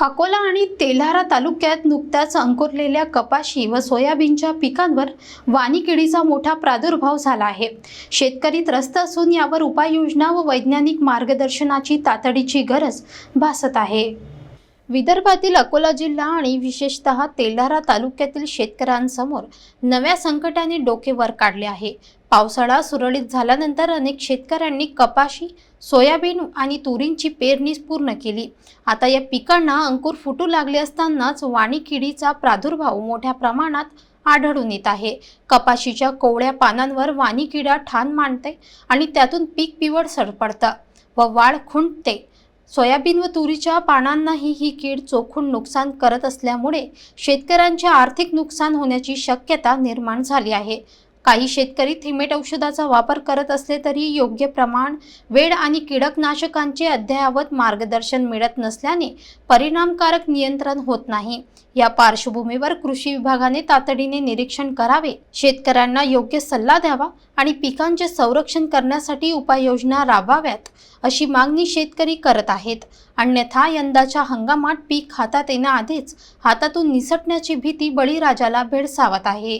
अकोला आणि तेल्हारा तालुक्यात नुकत्याच अंकुरलेल्या कपाशी व सोयाबीनच्या पिकांवर वाणी किडीचा मोठा प्रादुर्भाव झाला आहे. शेतकरी त्रस्त असून यावर उपाययोजना व वैज्ञानिक मार्गदर्शनाची तातडीची गरज भासत आहे. विदर्भातील अकोला जिल्हा आणि विशेषतः तेल्हारा तालुक्यातील शेतकऱ्यांसमोर नव्या संकटाने डोके वर काढले आहे. पावसाळा सुरळीत झाल्यानंतर अनेक शेतकऱ्यांनी कपाशी सोयाबीन आणि तुरींची पेरणी पूर्ण केली. आता या पिकांना अंकुर फुटू लागले असतानाच वाणी किडीचा प्रादुर्भाव मोठ्या प्रमाणात आढळून येत आहे. कपाशीच्या कोवळ्या पानांवर वाणी किडा ठाण मांडते आणि त्यातून पीक पिवळ सरपडतं व वाढ खुंटते. सोयाबीन व तुरीच्या पानांनाही ही कीड चोखून नुकसान करत असल्यामुळे शेतकऱ्यांचे आर्थिक नुकसान होण्याची शक्यता निर्माण झाली आहे. काही शेतकरी थिमेट औषधाचा वापर करत असले तरी योग्य प्रमाण वेळ आणि कीडकनाशकांचे अद्ययावत मार्गदर्शन मिळत नसल्याने परिणामकारक नियंत्रण होत नाही. या पार्श्वभूमीवर कृषी विभागाने तातडीने निरीक्षण करावे शेतकऱ्यांना योग्य सल्ला द्यावा आणि पिकांचे संरक्षण करण्यासाठी उपाययोजना राबवाव्यात अशी मागणी शेतकरी करत आहेत. अन्यथा यंदाच्या हंगामात पीक हातात येण्याआधीच हातातून निसटण्याची भीती बळीराजाला भेडसावत आहे.